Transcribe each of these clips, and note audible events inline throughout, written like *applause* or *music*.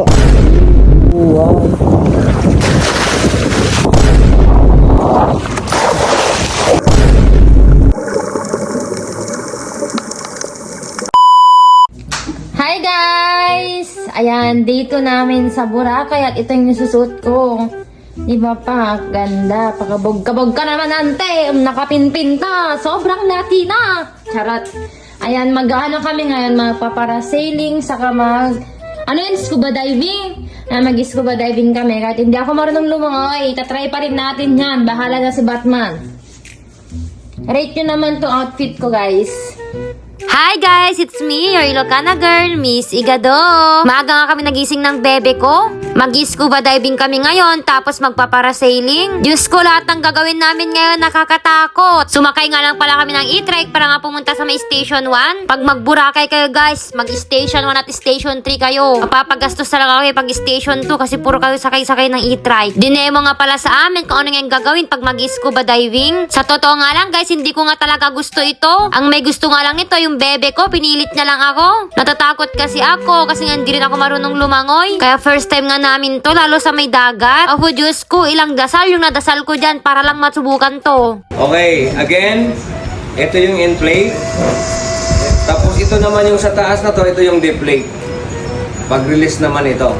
Hi guys! Ayan, dito namin sa Boracay at ito yung nasusuot ko. Di ba pa? Ganda. Pakabog-kabog ka naman, ante. Nakapinpin ka. Sobrang Latina. Charot. Ayan, mag-ano kami ngayon, magpaparasailing, saka mag... Ano yun? Scuba diving? Ah, mag-scuba diving kami. Kahit hindi ako marunong lumangoy, tatry pa rin natin yan. Bahala na si Batman. Rate nyo naman to outfit ko, guys. Hi guys, it's me, your Ilocana girl, Miss Igado. Maaga nga kami nagising ng bebe ko. Mag-scuba diving kami ngayon, tapos magpaparasailing. Diyos ko, lahat ng gagawin namin ngayon nakakatakot. Sumakay nga lang pala kami ng e-trike para nga pumunta sa may station 1. Pag magburakay kayo guys, mag-station 1 at station 3 kayo. Mapapagastos talaga kayo pag station 2 kasi puro kayo sakay-sakay ng e-trike. Dinemo nga pala sa amin kung ano nga yung gagawin pag mag-scuba diving. Sa totoo nga lang guys, hindi ko nga talaga gusto ito. Ang may gusto nga lang nito, yung bebe ko, pinilit na lang ako. Natatakot kasi ako kasi nga hindi rin ako marunong lumangoy. Kaya first time nga namin to, lalo sa may dagat. Oh, Diyos ko, ilang dasal yung nadasal ko dyan para lang masubukan to. Okay, again, ito yung inflate. Tapos ito naman yung sa taas na to, ito yung deflate. Pag-release naman ito.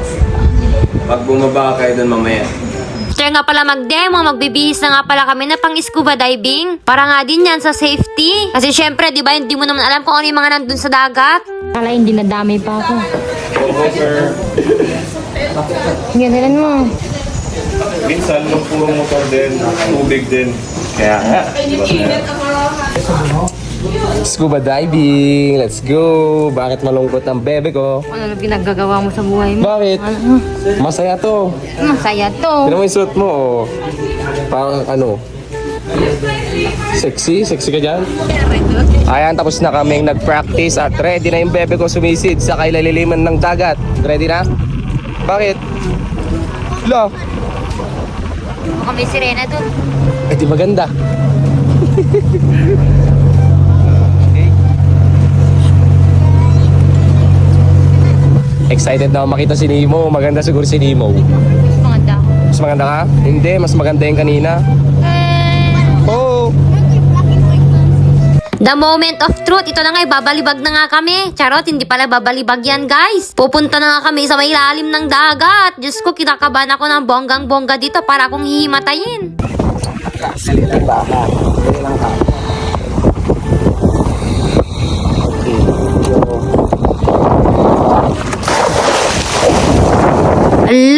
Pag bumaba kayo dun mamaya. After nga pala mag-demo, magbibihis na nga pala kami na pang scuba diving. Para nga din yan sa safety. Kasi syempre, di ba, hindi mo naman alam kung ano yung mga nandun sa dagat. Kala hindi nadamay pa ako. Ganun mo. Minsan, yung puro motor din, tubig din. Kaya nga. Scuba diving, let's go! Bakit malungkot ang bebe ko? Ano na pinaggagawa mo sa buhay mo? Bakit? Masaya to. Masaya to. Tignan mo yung suit mo, oh. Parang ano, Sexy? Sexy ka dyan? Ayan, tapos na kaming nag-practice at ready na yung bebe ko sumisid sa kailaliliman ng dagat. Ready na? Bakit? Lo, Baka may sirena dun. eh di maganda. *laughs* Excited na ako makita si Nemo. Maganda siguro si Nemo. Maganda ako. Mas maganda ka? Hindi, mas maganda yung kanina. The moment of truth, ito na nga, babalibag na nga kami. Charot, hindi pala babalibag yan, guys. Pupunta na nga kami sa may ilalim ng dagat. Diyos ko, kinakabahan ako ng bonggang-bongga dito para akong hihimatayin.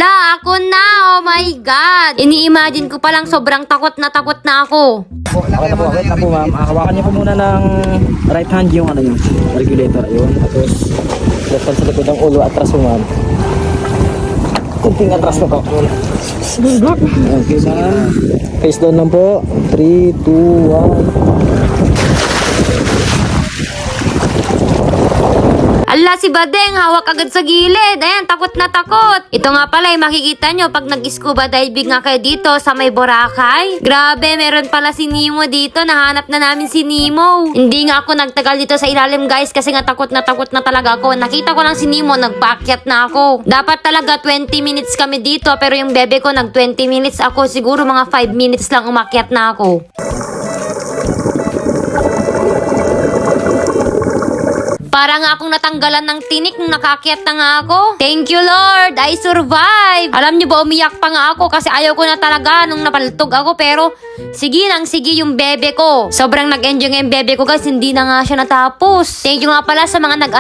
Ala, ako na! Oh my God! Ini-imagine ko palang sobrang takot na takot na ako. Okay na po, wait na po ma'am. Hawakan niyo po muna ng right hand yung ano yung regulator. Ayun. Tapos left hand sa likod ng ulo. Atras po ma'am. Kunting atras na po. Okay ma'am. Face down lang po. 3, 2, 1. Si Badeng, hawak agad sa gilid. Ayan, takot na takot. Ito nga pala, eh, makikita nyo pag nag-scuba diving nga kayo dito sa may Boracay. Grabe, meron pala si Nemo dito. Nahanap na namin si Nemo. Hindi nga ako nagtagal dito sa ilalim, guys, kasi nga takot na takot na talaga ako. Nakita ko lang si Nemo, nagpaakyat na ako. Dapat talaga 20 minutes kami dito, pero yung bebe ko nag 20 minutes ako. Siguro mga 5 minutes lang umakyat na ako. Para nga akong natanggalan ng tinik nung nakakyat na nga ako. Thank you, Lord! I survive! Alam niyo ba, umiyak pa nga ako kasi ayaw ko na talaga nung napaltog ako. Pero, sige lang, sige yung bebe ko. Sobrang nag-enjoy nga yung bebe ko guys, hindi na nga siya natapos. Thank you nga pala sa mga nag